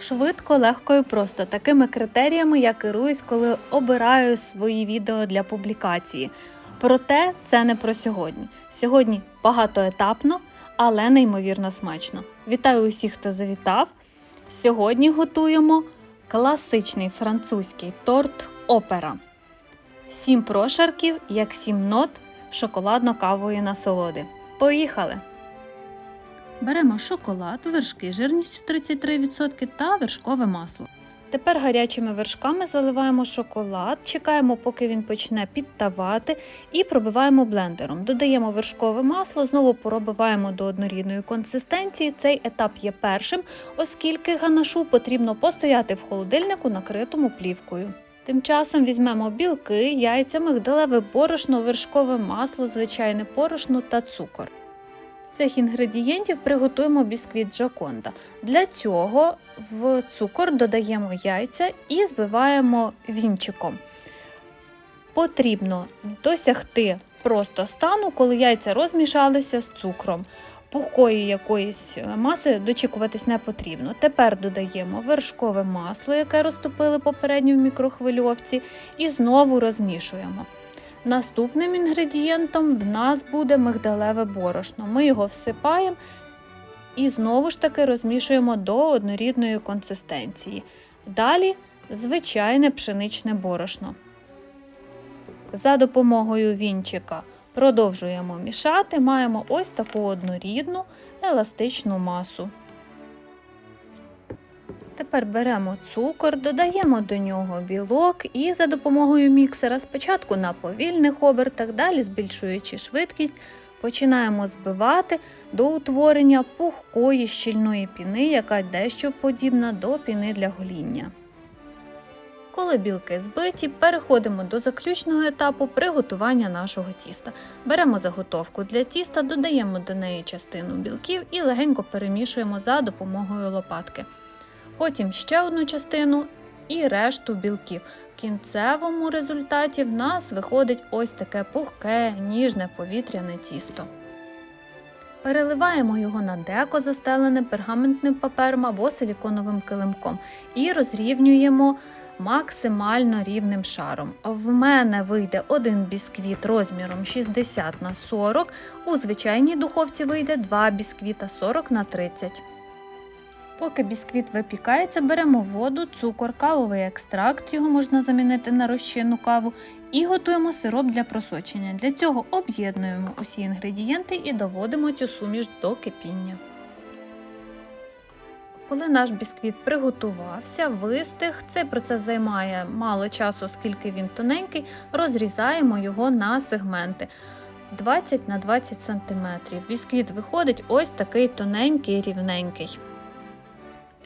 Швидко, легко і просто. Такими критеріями я керуюсь, коли обираю свої відео для публікації. Проте це не про сьогодні. Сьогодні багатоетапно, але неймовірно смачно. Вітаю усіх, хто завітав. Сьогодні готуємо класичний французький торт опера. Сім прошарків, як сім нот шоколадно-кавової насолоди. Поїхали! Беремо шоколад, вершки жирністю 33% та вершкове масло. Тепер гарячими вершками заливаємо шоколад, чекаємо, поки він почне підтавати, і пробиваємо блендером. Додаємо вершкове масло, знову пробиваємо до однорідної консистенції. Цей етап є першим, оскільки ганашу потрібно постояти в холодильнику, накритому плівкою. Тим часом візьмемо білки, яйця, мигдалеве борошно, вершкове масло, звичайне борошно та цукор. Цих інгредієнтів приготуємо бісквіт Джаконда. Для цього в цукор додаємо яйця і збиваємо вінчиком. Потрібно досягти просто стану, коли яйця розмішалися з цукром. Пухкої якоїсь маси дочікуватись не потрібно. Тепер додаємо вершкове масло, яке розтопили попередньо в мікрохвильовці, і знову розмішуємо. Наступним інгредієнтом в нас буде мигдалеве борошно. Ми його всипаємо і знову ж таки розмішуємо до однорідної консистенції. Далі звичайне пшеничне борошно. За допомогою вінчика продовжуємо мішати, маємо ось таку однорідну еластичну масу. Тепер беремо цукор, додаємо до нього білок і за допомогою міксера спочатку на повільних обертах, далі збільшуючи швидкість, починаємо збивати до утворення пухкої щільної піни, яка дещо подібна до піни для гоління. Коли білки збиті, переходимо до заключного етапу приготування нашого тіста. Беремо заготовку для тіста, додаємо до неї частину білків і легенько перемішуємо за допомогою лопатки потім ще одну частину і решту білків. В кінцевому результаті в нас виходить ось таке пухке, ніжне повітряне тісто. Переливаємо його на деко, застелене пергаментним папером або силіконовим килимком, і розрівнюємо максимально рівним шаром. В мене вийде один бісквіт розміром 60 на 40, у звичайній духовці вийде 2 бісквіта 40 на 30. Поки бісквіт випікається, беремо воду, цукор, кавовий екстракт, його можна замінити на розчинну каву, і готуємо сироп для просочення. Для цього об'єднуємо усі інгредієнти і доводимо цю суміш до кипіння. Коли наш бісквіт приготувався, вистиг, цей процес займає мало часу, оскільки він тоненький, розрізаємо його на сегменти 20 на 20 см. Бісквіт виходить ось такий тоненький рівненький.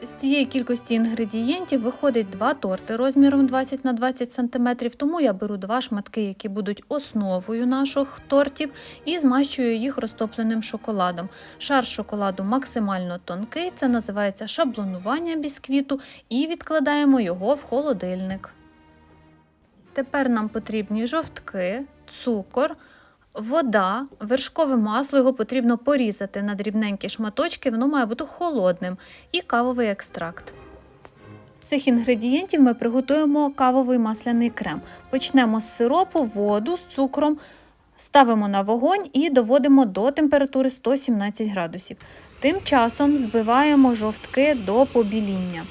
З цієї кількості інгредієнтів виходить два торти розміром 20 на 20 см, тому я беру два шматки, які будуть основою наших тортів, і змащую їх розтопленим шоколадом. Шар шоколаду максимально тонкий, це називається шаблонування бісквіту, і відкладаємо його в холодильник. Тепер нам потрібні жовтки, цукор. Вода, вершкове масло, його потрібно порізати на дрібненькі шматочки, воно має бути холодним, і кавовий екстракт. З цих інгредієнтів ми приготуємо кавовий масляний крем. Почнемо з сиропу, воду з цукром, ставимо на вогонь і доводимо до температури 117 градусів. Тим часом збиваємо жовтки до побіління.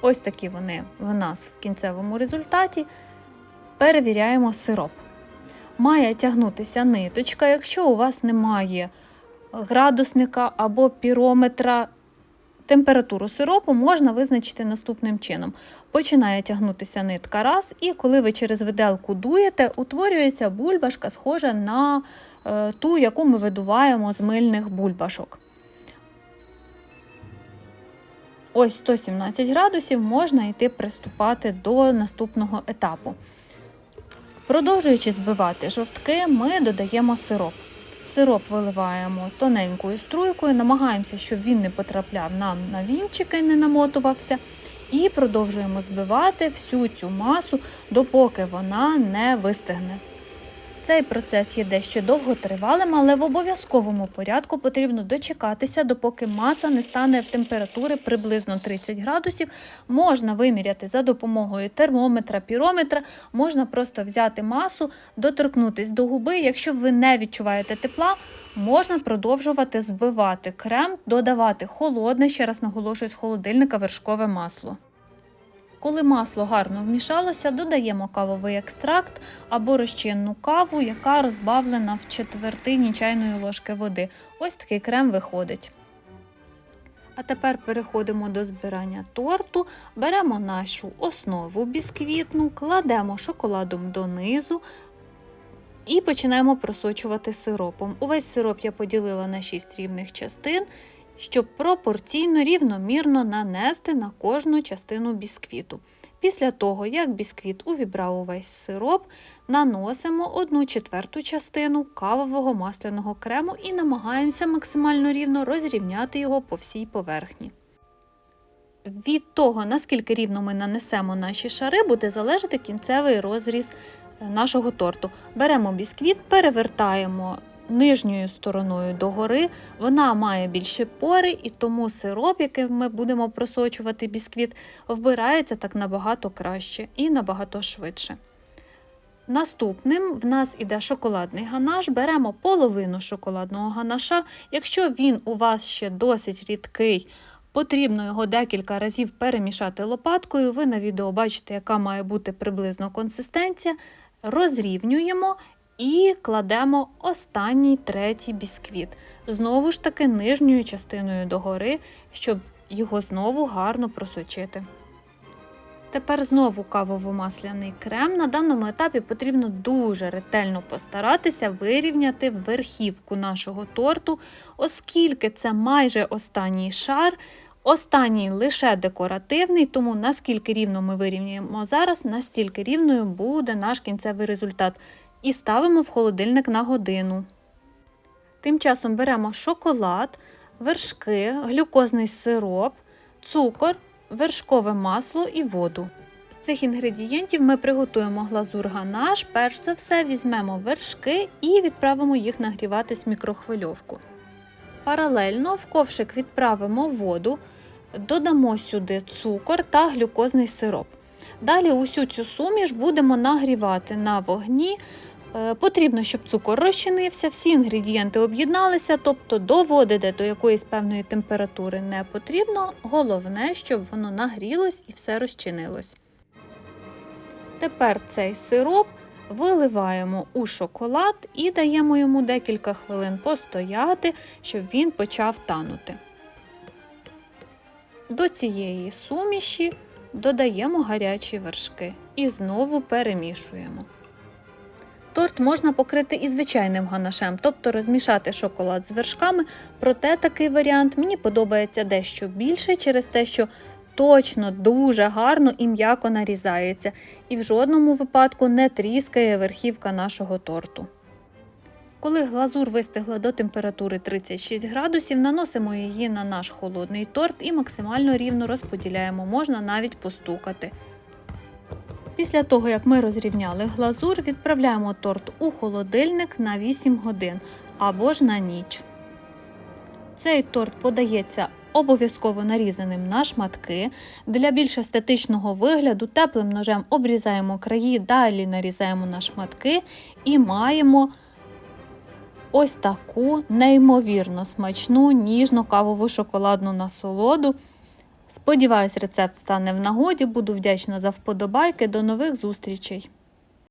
Ось такі вони в нас в кінцевому результаті. Перевіряємо сироп. Має тягнутися ниточка, якщо у вас немає градусника або пірометра, температуру сиропу можна визначити наступним чином. Починає тягнутися нитка раз, і коли ви через виделку дуєте, утворюється бульбашка, схожа на е, ту, яку ми видуваємо з мильних бульбашок. Ось 117 градусів можна йти приступати до наступного етапу. Продовжуючи збивати жовтки, ми додаємо сироп. Сироп виливаємо тоненькою струйкою, намагаємося, щоб він не потрапляв нам на вінчики, не намотувався. І продовжуємо збивати всю цю масу, допоки вона не вистигне. Цей процес є дещо довготривалим, але в обов'язковому порядку потрібно дочекатися, допоки маса не стане в температури приблизно 30 градусів. Можна виміряти за допомогою термометра, пірометра, можна просто взяти масу, доторкнутись до губи. Якщо ви не відчуваєте тепла, можна продовжувати збивати крем, додавати холодне, ще раз наголошую, з холодильника вершкове масло. Коли масло гарно вмішалося, додаємо кавовий екстракт або розчинну каву, яка розбавлена в четвертині чайної ложки води. Ось такий крем виходить. А тепер переходимо до збирання торту. Беремо нашу основу бісквітну, кладемо шоколадом донизу і починаємо просочувати сиропом. Увесь сироп я поділила на 6 рівних частин щоб пропорційно рівномірно нанести на кожну частину бісквіту. Після того, як бісквіт увібрав увесь сироп, наносимо 1 четверту частину кавового масляного крему і намагаємося максимально рівно розрівняти його по всій поверхні. Від того, наскільки рівно ми нанесемо наші шари, буде залежати кінцевий розріз е, нашого торту. Беремо бісквіт, перевертаємо нижньою стороною догори, вона має більші пори, і тому сироп, який ми будемо просочувати бісквіт, вбирається так набагато краще і набагато швидше. Наступним в нас іде шоколадний ганаш. Беремо половину шоколадного ганаша. Якщо він у вас ще досить рідкий, потрібно його декілька разів перемішати лопаткою. Ви на відео бачите, яка має бути приблизно консистенція. Розрівнюємо і кладемо останній третій бісквіт. Знову ж таки нижньою частиною догори, щоб його знову гарно просочити. Тепер знову кавово-масляний крем. На даному етапі потрібно дуже ретельно постаратися вирівняти верхівку нашого торту, оскільки це майже останній шар. Останній лише декоративний, тому наскільки рівно ми вирівнюємо зараз, настільки рівною буде наш кінцевий результат і ставимо в холодильник на годину. Тим часом беремо шоколад, вершки, глюкозний сироп, цукор, вершкове масло і воду. З цих інгредієнтів ми приготуємо глазур ганаш. Перш за все візьмемо вершки і відправимо їх нагріватись в мікрохвильовку. Паралельно в ковшик відправимо воду, додамо сюди цукор та глюкозний сироп. Далі усю цю суміш будемо нагрівати на вогні Е, потрібно, щоб цукор розчинився, всі інгредієнти об'єдналися, тобто доводити до якоїсь певної температури не потрібно. Головне, щоб воно нагрілось і все розчинилось. Тепер цей сироп виливаємо у шоколад і даємо йому декілька хвилин постояти, щоб він почав танути. До цієї суміші додаємо гарячі вершки і знову перемішуємо. Торт можна покрити і звичайним ганашем, тобто розмішати шоколад з вершками, проте такий варіант мені подобається дещо більше через те, що точно дуже гарно і м'яко нарізається, і в жодному випадку не тріскає верхівка нашого торту. Коли глазур вистигла до температури 36 градусів, наносимо її на наш холодний торт і максимально рівно розподіляємо, можна навіть постукати. Після того, як ми розрівняли глазур, відправляємо торт у холодильник на 8 годин або ж на ніч. Цей торт подається обов'язково нарізаним на шматки. Для більш естетичного вигляду теплим ножем обрізаємо краї, далі нарізаємо на шматки і маємо ось таку неймовірно смачну ніжну кавову шоколадну насолоду. Сподіваюсь, рецепт стане в нагоді. Буду вдячна за вподобайки. До нових зустрічей!